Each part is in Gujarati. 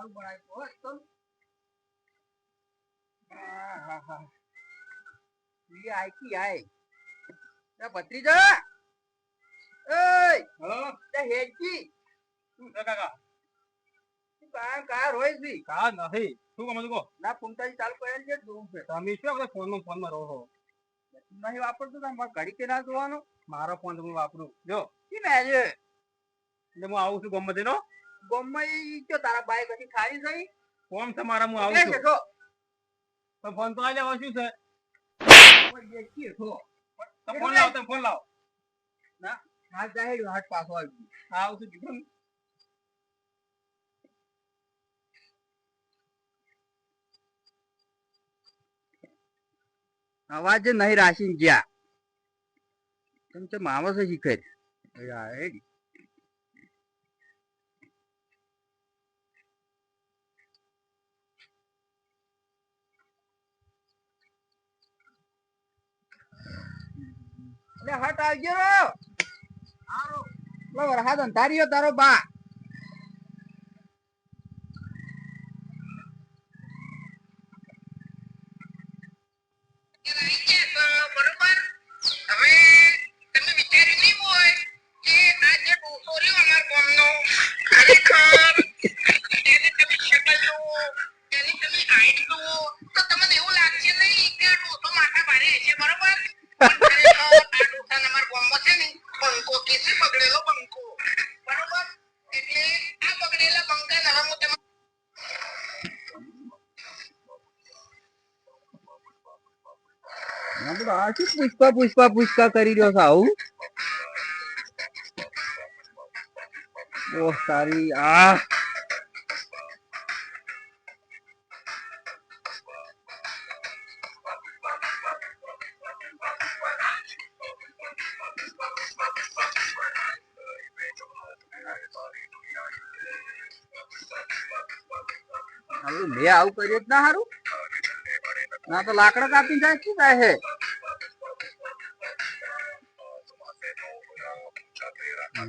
મારું બનાવ્યું હોય તો. આહાહા. ઈ આયકી આય. ભત્રીજા. એય હલો. તા હેડકી. શું કાકા? તું કાર હોય છી કા નથી. શું કામ કહો? ના ચાલુ કરેલ છે જોવું છે. તમે શું માં ફોનમાં ફોનમાં રહો છો? નહીં વાપરતો તો મારે ઘડી કે ના જોવાનું. મારો ફોન તો હું વાપરું. જો. ઈ મેજે એટલે હું આવું છું ગમે તેનો ગોમમાં ઈ કયો તારા બાઈક હતી ખારી થઈ ફોન છે મારા હું આવું છું. તો ફોન તો આલે શું છે? ફોન લાવ તમે ફોન લાવો. હાથ જાહેર હાથ પાછો આવી હા આવું છું કીધું? અવાજ નહીં રાશી જ્યાં તમ તો માવસ જ શીખે એટલે હટ આવજો લો વરસાદ અંધાર્યો તારો બા. પુષ્પા પુષ્પા પુષ્પા કરી રહ્યો છે આવું ઓહ સારી આ. મેં આવું કર્યું જ ના સારું ના તો લાકડા કાપી જાય શું થાય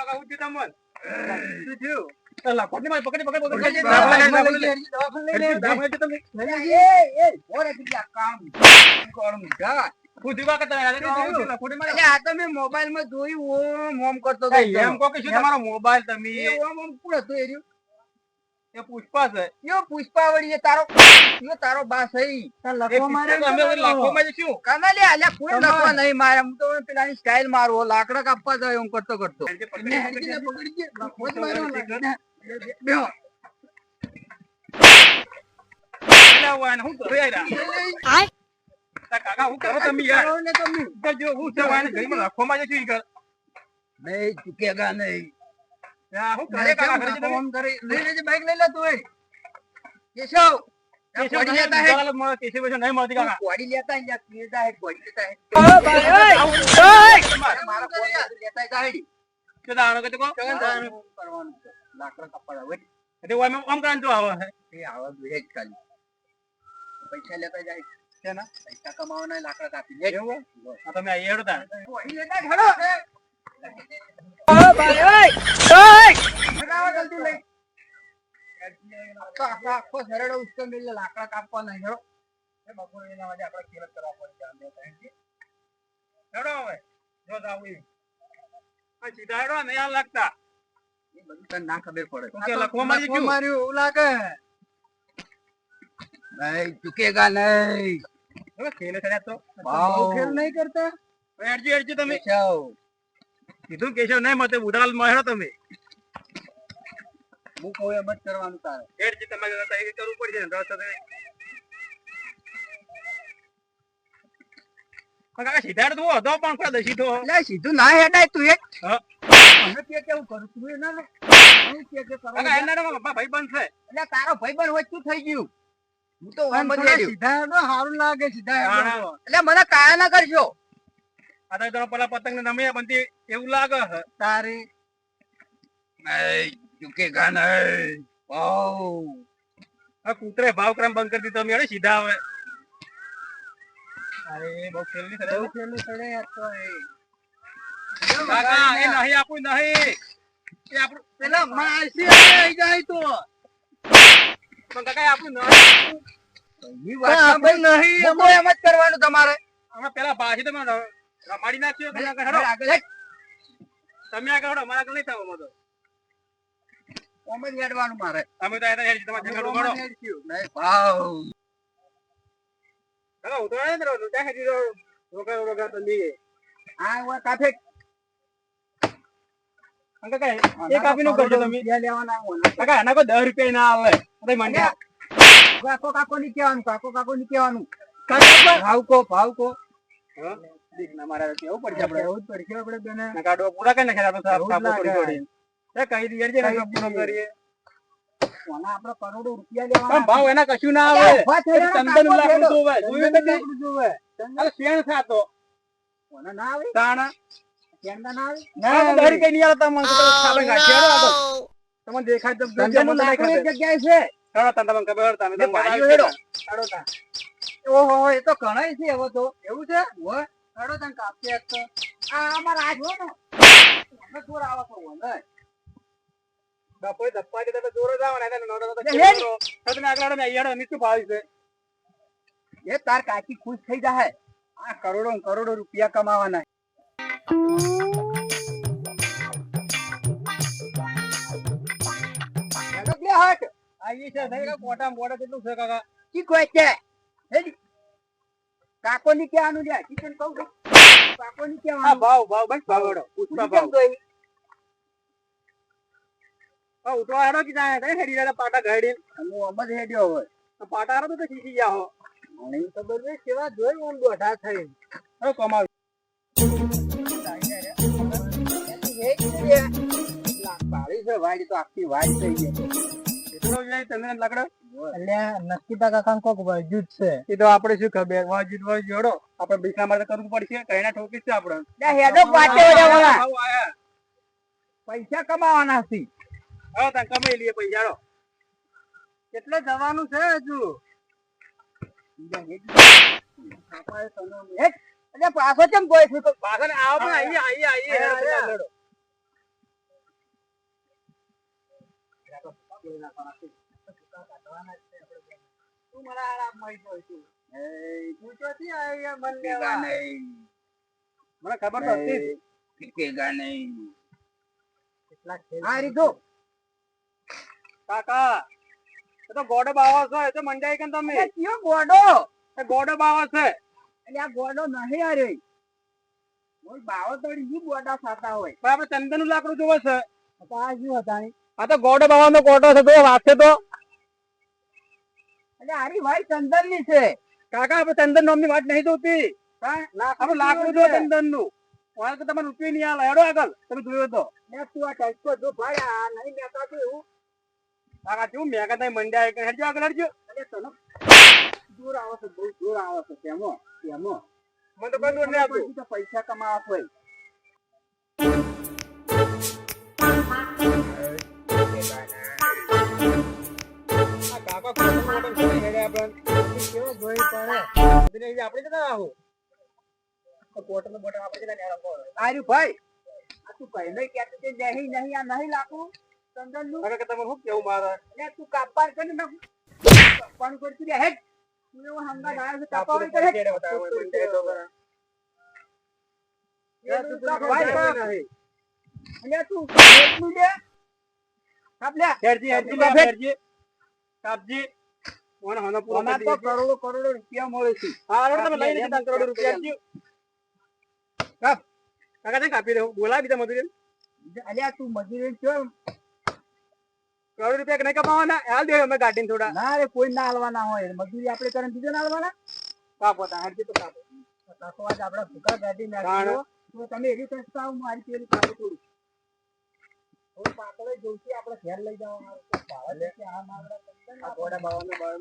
કાકા મારી તો મેં જોયું ઓમ ઓમ કરતો એમ કહો કે શું તમારો મોબાઈલ તમે? ઓમ ઓમ કોણ હતું એ રહ્યું? એ પુષ્પા છે. યો પુષ્પાવળી એ તારો યો તારો બા સહી એ મારે અમે લાખોમાં જ શું કાના લે આલ્યા કોઈ લખવા નહીં મારે. હું તો પેલાની સ્ટાઇલ મારવો લાકડા કાપવા જાય હું કરતો કરતો. કાકા હું કરો તમે યાર. જો હું જવાને વાને ઘરમાં લાખોમાં જ છું ઈ કર નહીં ચૂકેગા નહીં. હું ઘરે કાકા ઘરે તમે ફોન કરી લઈ લેજે બાઈક લઈ લે તું એ. કેશવ કોડી લેતા હે કેશવ વેશવ નહીં મળતી કાકા કોડી લેતા હે યાર, લેતા હે કોડી લેતા હે તમારે મારા ફોન લેતા હે ગાડી. કે દાણો કે તો કહો. કરવાનું લાકડા કાપવા આવે. એટલે ઓય મેં આમ કરવાનું તો આવે છે. એ આવા જોઈએ જ ખાલી પૈસા લેતા જાય શેના? પૈસા કમાવાના લાકડા કાપી લે એવું? આ તમે આ હેડો તાણ. કોડી લેતા જલ્દી લઈ. આખો આખો આખો સરળ ઉસકો મેલે લાકડા કાપવાના હેડો એ બપોરે એના માટે આપણે ખેલ કરવા પડશે હેડો હવે. જો જાવું ઈ. આ સીધા હેડો, નહીં આ લાગતા. ના ખબર પડે લખવા માર્યું એવું લાગે નહીં ચૂકેગા નહીં હવે ખેલે તો. ખેલ નહીં કરતા હેડજો, હેડજો તમે. કીધું કેશવ નહીં મતે ઉદાલ હેડો તમે હું કહું એમ જ કરવાનું તારે. હેડજો તમારે કરતા એ કરવું પડશે ને. રસ કાકા સીધા હેડ હતો પણ ખરા દસી એટલે સીધું ના હેડાય તું એક. મને કે કેવું કરું તું એના હું કે કે કરો કાકા એના તો મારા ભાઈ બંધ છે. એટલે તારો ભાઈબંધ વચ્ચે થઈ ગયું. હું તો ઓમ જ સીધા હેડો સારું લાગે સીધા એટલે મને કાયા ના કરશો આ તો પેલા પતંગ ને નમી બનતી એવું લાગે તારી તારે ચૂકેગા નહીં વાવ. આ કૂતરે ભાવ ક્રમ બંધ કરી દીધો મેળે સીધા આવે અરે બહુ ખેલની કરે બહુ ખેલની ચડે આ તો એ. કાકા એ નહીં આપું નહીં. એ આપણું પેલા માસી આવી જાય તો. પણ કાકા આપું આપણું નહીં આપણે નહીં એમ જ કરવાનું તમારે. હમણાં પેલા ભાષી તમે રમાડી નાખ્યો તમે આગળ તમે આગળ અમારા મારા આગળ નહીં થવા. ઓમ જ હેડવાનું મારે. અમે તો એને હેડી તમારે ઝઘડો કરો નહીં, ભાવ કાકા ઉતરો ને તો ત્યાં હેડી રહ્યો રોકા રોકા તમે આ હોય કાફે કાકા એ કાપી નું કરજો તમે? રૂપિયા લેવાના કાકા એના કોઈ દસ રૂપિયા ના આવે? અરે કાકો કાકો ની કહેવાનું કાકો કાકો ની કહેવાનું ભાવ કો ભાવ કો ના મારા કેવું પડશે આપણે? એવું જ પડશે આપણે બેને. નકા ડો પૂરા કરી નાખે આપણે સાફ લાગે. થોડી એ કહી દઈએ છે પૂરો કરીએ કોના આપણે કરોડો રૂપિયા લેવાના ભાવ એના કશું ના આવે. ઊભા થઈ પછી રહ્યા ચંદન લાકડું જોવે જોયું ચંદન જોવે. અરે શેણ ખાતો કોના ના આવે? તાણા. કેન્ડા ના આવે? ના તો દસ નહીં આવતા મને ખાલી ગાંઠિયા હેડો તમને દેખાય તો ચંદનનું લાકડું એક જગ્યાએ છે. હેડો તને તમને ખબર તમે એ તમે બાજુ હેડો. ઓહો એ તો ઘણાય છે હવે તો. એવું છે? હોય. હેડો તને કાપી તો. આ અમારા આજ હોય ને. જોર આવે તો હોય. બપોરે ધપ્પા કે તો જોરો જાવ ને નોડો તો. જોરો. તમે આગળ હેડો ને અહીંયા હેડો નીચું ભાવી છે. એ તાર કાકી ખુશ થઈ જાય આ કરોડો ને કરોડો રૂપિયા કમાવાના. હેડો લે હટ. આઈ છે થઈ કોટા મોટા કેટલું છે કાકા? કી કોઈ છે. હેડી. કાકો ની લે? કિશન કહું કાકો ની આ ભાવ ભાવ બસ ભાવ હેડો. પૂછવા ભાવ. ઉતવા હેડો કે જાય કઈ હેડી હેડો પાટા ગાડી હું અમ જ હેડ્યો હોય. પાટા હેડો તો શીખી ગયા હો. મને ખબર નહીં કેવા જોઈ હું દોઢા થઈ હવે કમાવ પાડી છે વાડી તો આખી વાડી થઈ ગઈ. એટલો જાય કોક વજૂદ છે. એ તો આપણે શું ખબર? વાજીદ વાજી જોડો આપણે બીસા માટે કરવું પડશે કઈના ઠોકી છે આપણે. હેડો પૈસા કમાવાના છે. હવે તને કમાઈ લઈએ પૈસા કેટલે જવાનું છે હજુ. એટલે પાછો કેમ ગોય છે તો પાછળ આવો પણ આઈએ આઈએ આઈએ હેડો તું મને આરામ મળી ગયો છું. એ, તું ચોથી આવી મન લેવા? મને ખબર તો હતી જ. આ રીતો કાકા એ તો ગોડો બાવા છે એ તો મંડાઈ કે તમે? કયો ગોડો? એ ગોડો બાવા છે. એટલે આ ગોડો નહીં આ રે બાવો તોડી ઈ ગોડા ખાતા હોય? પણ આપણે ચંદન લાકડું જોવે છે. તો આ શું હતા આ તો ગોડો બાવાનો કોટો છે તો વાત છે તો. એટલે આરી ભાઈ ચંદનની છે. કાકા આપણે ચંદન નામની વાત નહીં જોતી? આપણે લાકડું જો ચંદનનું તમારે રૂપિયો નહીં આ હેડો આગળ. તમે જોયો તો. મેં તું આ ટાઈપ જો ભાઈ આ નહીં મેં એવું. કાકા કેવું મંડ્યા આગળ દૂર આવે છે બહુ દૂર આવે છે તેમાં તેમાં મને તો કોઈ તો પૈસા કમાવા હોય કોઈ ભાઈ આ તું પહેલે નહીં કે નહીં નહીં આ નહીં લાકડું નું કાકા કે તમારે શું કેવું મારે? એટલે તું કાપવાનું કરી નાખ કાપવાનું કરતી રે હેડ. તું એવો હંગાત આવ્યો છે કાપવાનું કરે હેડે. એટલે તું એટલું લે કાપ હેડજી હેડજી હેડજી. કાપજી. મને હનો પૂરો તો કરોડો કરોડો રૂપિયા મળે છે. હા તમે લઈ લેજો કરોડ રૂપિયા કાપ. કાકા કાપી દઉં બોલા બીજા મજૂરી અલ્યા તું મજૂરી કરોડ રૂપિયા નહીં કમાવાના? હાલ દે અમે ગાડીને થોડા. ના રે કોઈ ના હાલવાના હોય મજૂરી આપણે કરીને બીજો ના હાલવાના કાપો તા હેડજી તો કાપો. કાકો આજ આપડા ભૂખા ગાડી નાખ્યો તો તમે એવી સંસ્થા મારી પેલી કાઢો થોડું. થોડું આપણે ઘેર લઈ જવા મારું ભાવે કે આ મારા આ ઘોડા બાવાનો બાર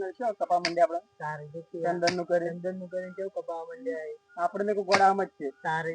ને શું કપા મંડે આપણે? તારે જો કે ચંદનનું કરી ચંદનનું કરીને કેવું કપાવા માંડ્યા આપણે કોઈ ઘોડા આમ જ છે. તારે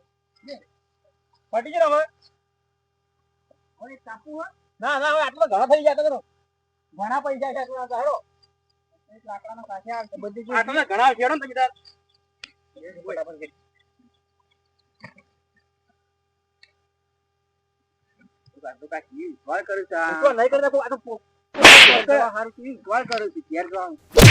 નહીં આટલો ઘણા થઈ હજા તો ઘણા પૈસા છે હેડો લાકડાનો કાઠે આવશે બધી આટલા ઘણા છે ને તમે બરાબર વાર કરું છું નહીં જ જેવું ના દે જરા કરું છું ઉપાડ લે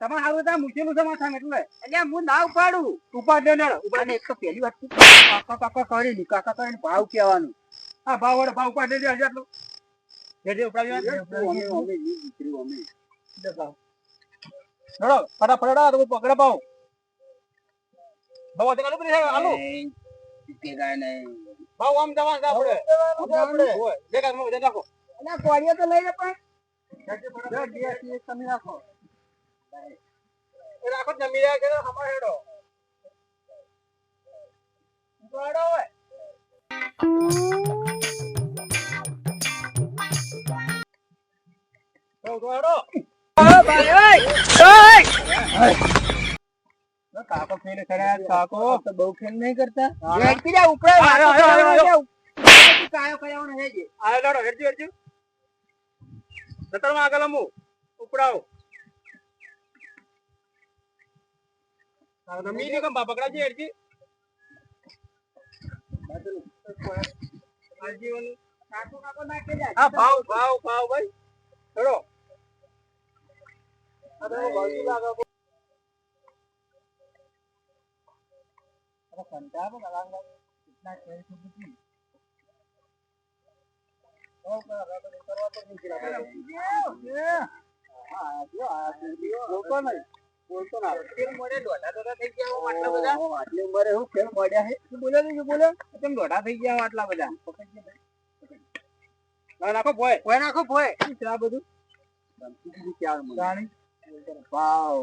તમારે એટલે. હું ના ઉપાડું ઉપાડ દે એક પહેલી વાત કાકા કાકા કાકા કરેલી કાકા કરીને ભાવ કહેવાનું આ ભાવ વડે ભાવ ઉપાડ દેજે, હજી આટલું. ઉપાડી દે. દીકરી અમે ભાવ પડી નહીં ભાવ આમ. હોય, બે કાંકમાં વજન રાખો. અને કોળીઓ તો લઈ લે પણ બે એક તમે રાખો એ રાખો જમી રહ્યા છે, અમારે હેડો. ગોડો હોય તો હેડો. કાકો. આજીવન. કાકો કાકો હા, ભાવ, ભાવ, ભાવ, ભાઈ. હેડો. તો નહીં થઈ ગયા આટલા બધા આટલી ઉંમરે હું ખેલ મળ્યા છે? તું, શું કેમ દોઢા થઈ ગયા આટલા બધા નાખો ભોય. કોઈ નાખો ભોય શું છે આ બધું જાણી. ભાવ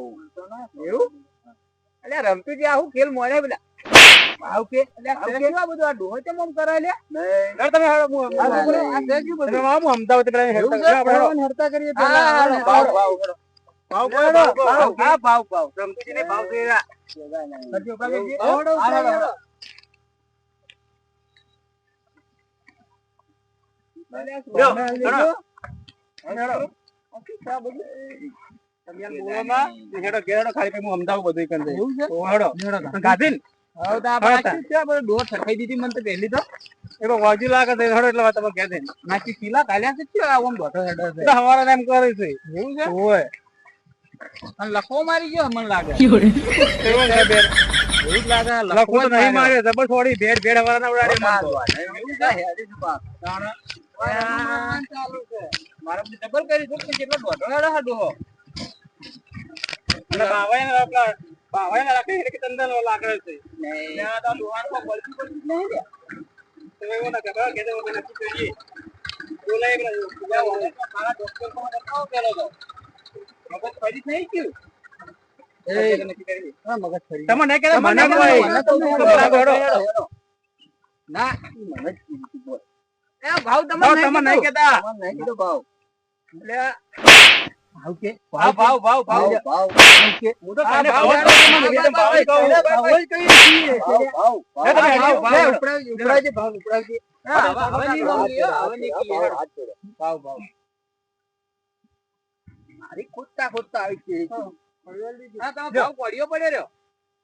એવું અલ્યા રમતું જે આવું ખેલ મળે બધા ભાવ કે અલ્યા ભાવ ભાવ કે? કે આ બધું આ ડોહો કેમ આમ કરે લ્યા હેડ તમે હેડો, હું- આ આ બોલો, બોલો. આ છે શું બધું? તમે આવો, હું અમદાવાદ પેલા હેડતા- એવું છે? આપણે હેડો. ભગવાન હરતા કરીએ હા, પેલા. હા, હાલો, ભાવ, હાલો. ભાવ. ભાવ, હેડો, ભાવ, ભાવ, ભાવ, ભાવ. હા, ભાવ, ભાવ. રમતુજીને ભાવ જોઈએ રા. હરજી ઉપર બેસી. હા, હેડો, હા, હેડો, હેડો. હેડો. લ્યો, લખવો મારી ગયો મને લાગે. લખો નહીં માર્યો, જબર છોડી, ભેડ, ભેડ હવારના ઉડાડી. છે ચાલુ મારે જબર કરી કેટલો દોઢો હેડો એટલે કે મને તમને. ના મને ભાવ તમને નહીં કેતા. તમને ભાવ. એટલે ભાવ ભાવ ભાવ ભાવ ભાવ ભાવ ભાવ ભાવ કે હું તો આ ભાવ ભાવ ભાવ જ તમને ભાવ ભાવ જ કહું. ભાવ ભાવ જ કહીએ છીએ. ભાવ, ભાવ, ભાવ, હેડો, ભાવ, હેડો. ઉપડાવજે, ઉપડાવજે, ભાવ ઉપડાવજે. હવે- હવે નહીં ભાવ, માંગીએ, ભાવ, હવે નહીં ભાવ, કહીએ. ભાવ, ભાવ, ભાવ. મારી ખોટતા ખોટતા આવી છે હા, તમે ભાવ પડ્યો પડ્યો રહ્યો.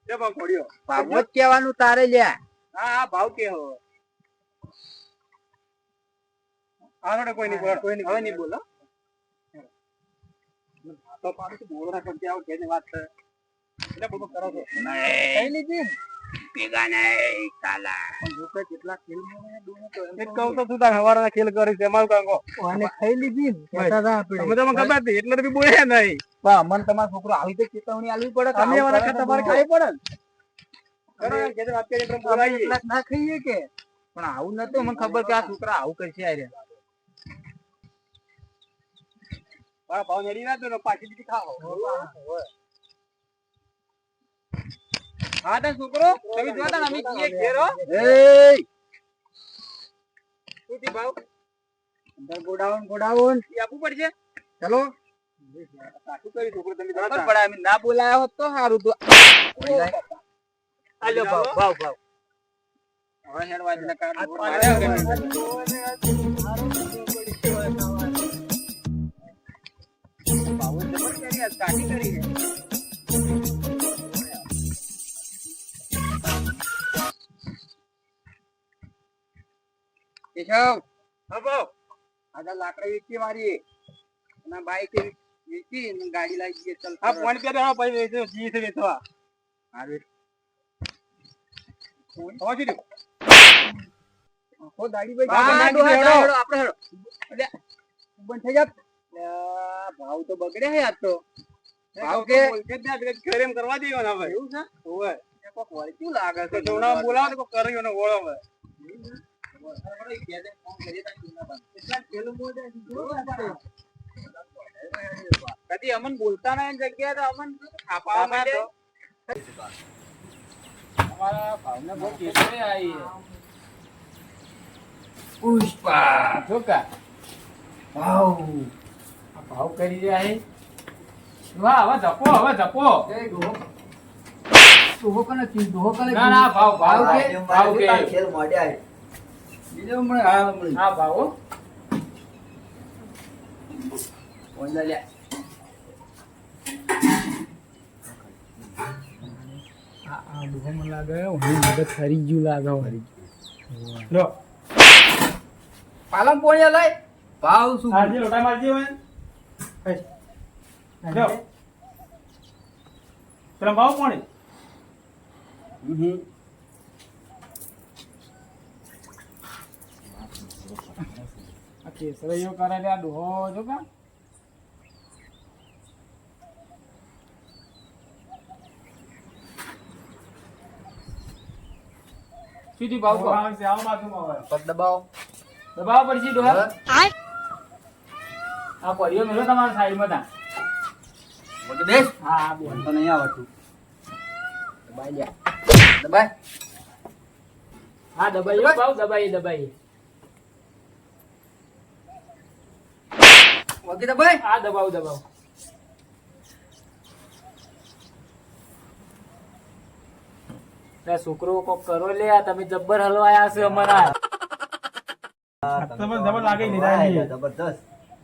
લે ભાવ પડ્યો. ભાવ જ કહેવાનું તારે લ્યા હા, હા, ભાવ કે હો. હા, કોઈ નહીં બોલો. હવે નહીં બોલો. તો પાડું છું, બોલો ના આવો, કેની વાત છે. એટલે બધું કરો છો. કઈ લીધી ભેગા નહીં સાલા પણ લોકો કેટલા ખેલમાં ને ડૂબે તો એમ એ જ કહું તો શું તાર હવારના ખેલ કરી છે, એમાં કાંઈ કહો. ખાઈ લીધી કહેતા હતા આપણે. તમે તો ખબર હતી, એટલે બી બોલ્યા નહીં. પણ અમને તમારો છોકરો આવી તો ચેતવણી આલવી પડે તમે તો તમારે ખાઈ પડે. કરો વાત કરીએ. એટલા ના ખાઈએ કે પણ આવું નતું મને ખબર કે આ છોકરા આવું કરશે આ રહ્યા. મારા ભાવ નડી ના દો પાછી બીજી ખાઓ. હા તો છોકરો તમે જોતા અમે કીએ ઘેર એ સુતી ભાવ? અંદર ગોડાઉન ગોડાઉન. આપવું પડશે? ચલો. સાચું કરી છોકરો તમે જોતા. પડે અમે ના બોલાયા હોત તો સારું તો. આલ્યો ભાવ ભાવ ભાવ. હવે હેડવા જ નકા. કેશવ આજા લાકડા વેચી મારી અને બાઈક વેચી ગાડી લાવી દઈએ ચાલ હા ફોન પે દેવા પછી વેચો જી વેચવા હારું. હવે શું આખો દાડી ભાઈ હા, હા, નાખી હેડો, દે, હેડો. હેડો, આપણે હેડો. બંધ થઈ જા લ્યા, ભાવ તો બગડે હે આજ તો. ભાવ કે ઘરે એમ કરવા દઈએ ને ભાઈ એવું છે? હોવે. કોક વળતું લાગે તો છે બોલાવો તો કર્યો ને વળો હવે. કદી અમન બોલતા ના જગ્યાએ તો અમન છાપાવા માંડે. અમારા ભાવને બહુ કેસરે આવી પુષ્પા ભાવ કરી રહ્યા છે. વાહ, હવે જપો, હવે ધપો ડોહો કને કી ડોહો કને ના, ના, ભાવ, ભાવ કે, ભાવ કે. ખેર મોડ્યા બીજો મને હા મને હા, ભાવ. ઓંડા આ ડોહો મને લાગે હું કરી ગયું લાગે વળી. લો, પાલમ પોણ્યા લઈ ભાવ શું આજે લોટા મારજી હોય. લો. પેલા ભાવ આ કેસરીઓ કરે આ ડોહો જો કા. સીધી ભાવ. દબાવો. દબાવ પડશે ડોહા. આ પડ્યો મેલો તમારા સાઈડમાં તા. વગે બેસ. હા હા બોલ. તો નહીં આવતું દબાઈ લ્યા દબાઈ. હા દબાઈ. ભાવ દબાઈ દબાઈ વગે દબાઈ. હા દબાવ દબાવ. લે છોકરો કોક કરો લે તમે જબ્બર હલવાયા છે અમારા. જબર લાગે જબરદસ્ત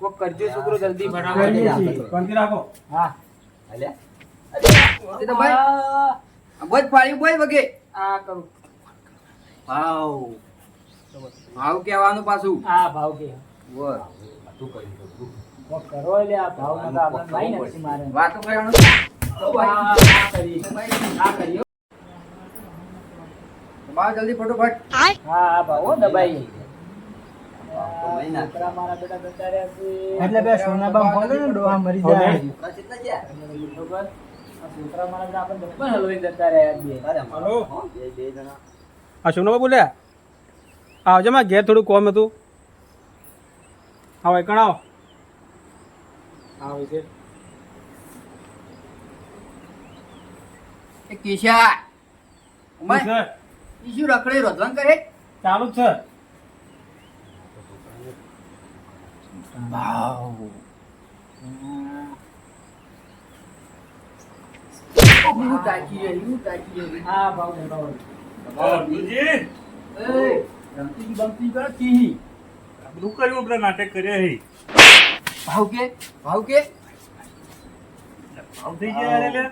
કરો કોક કરજો. છોકરો જલ્દી બનાવો કરીએ રાખો. હા. હાલ્યા? વગે તો ભાઈ બોજ પાડી બોજ વગે. આ કરું. ભાવ. ભાવ કહેવાનું પાછું. હા ભાવ કે. બોલ. તું કરી. કોક કરો લે ભાવ નતા આપણે લાઈ નથી મારે. વાતો કરવાનું. આ આ કરી આ કરી ભાવ જલ્દી ફટોફટ. હા હા ભાવ હો દબાઈ એટલે બે સોનાબામ બોલે ને ડોહા મરી જાય. કેટલા? છોકરા મારા બેટા હલવાઈ જતા રહ્યા હલો? હો, બે બે જણા આ સોનોબા બોલ્યા આવજો માં ઘેર થોડું કોમ હતું આવો એકણ આવો આવો છે કેશા ઉમર રખડે રોધવાન કરે ચાલુ હા ભાવ કે કે થઈ ગયા લે લે,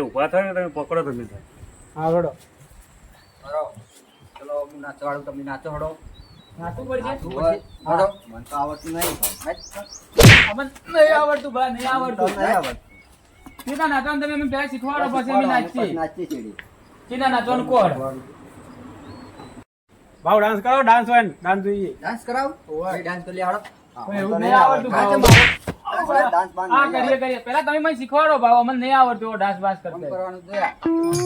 ઊભા થાય ને તમે પકડો તમે. હરો ચલો હું નાચવાડું તમે નાચો હડો ભાવ ડાન્સ કરો ડાન્સ હોય ડાન્સ જોઈએ. ડાન્સ કરાવ? ઓય. ડાન્સ કરી એવું નહીં આવડતું. કરીએ કરીએ. પેલા તમે મને શીખવાડો ભાવ. અમને નહીં આવડતું ડાન્સ બાન્સ કરવાનું જોયા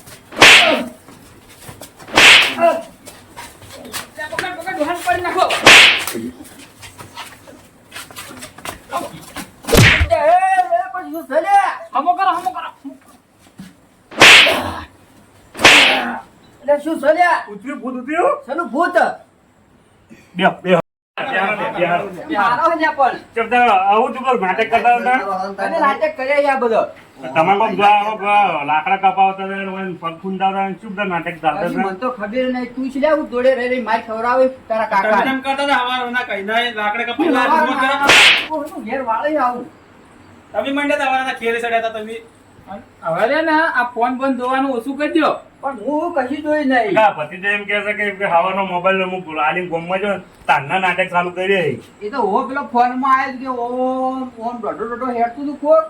પકડ, પકડ, ડોહાને પાડી નાખો. હમો કરો હમો કરો એટલે શું છે ઉતર્યું ભૂત ઉતર્યું શેનું ભૂત બે બે. મારો ને પણ. ચમ આવું તું નાટક કરતા હતા? અને નાટક કર્યા છે બધો. તમારે કોક જો આવો પ- લાકડા કપાવતા હતા પગ ફૂંદાવતા શું બધા નાટક ચાલતા હજી મને તો ખબર નહીં. તું છે હું જોડે રહી રહી માર ખવડાવે તારા કાકા. તમે કરતા હતા હવારો ના કઈ ના લાકડે ઘેર વાળી આવું. તમે મંડ્યા હતા હવારના ખેરે ચડ્યા હતા તમે. હવે ને આ ફોન બંધ જોવાનું ઓછું કરી દો પણ હું કશી જોઈ નહીં. ના, તો એમ કહે છે કે હવાનો મોબાઈલ હું આલી ગોમમાં જો તારના નાટક ચાલુ કરી રહી એ તો હો પેલો ફોનમાં આવ્યો કે ઓમ ઓમ ડોડો ડોડો હેડતું તું કોક.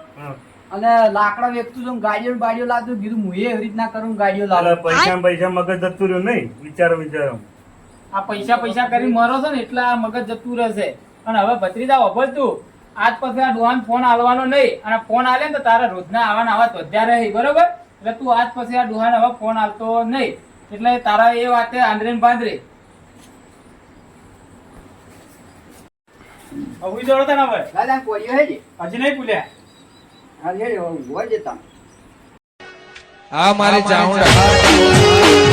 અને લાકડા વેચતું છું ગાડીઓ બાડીઓ લાવતું કીધું હું એવી રીતના કરું ગાડીઓ લાવ. પૈસા પૈસા મગજ જતું રહ્યું નહીં વિચારો વિચારો. આ પૈસા પૈસા કરી મરો છો ને એટલે આ મગજ જતું રહેશે. અને હવે ભત્રીજા વભર તું આજ પછી આ ડોહાન ફોન આલવાનો નહીં. અને ફોન આલે ને તો તારા રોજના આવાના આવા વધ્યા રહે બરોબર? એટલે તું આજ પછી આ ડોહાન હવે ફોન આવતો નહીં. એટલે તારા એ વાતે ને બાંધરે હવે જોડો તને હવે દાદા કોળીઓ હે હજી નહીં ભૂલ્યા. હા હેડે હોય જતા. આ મારી ચાઉંડ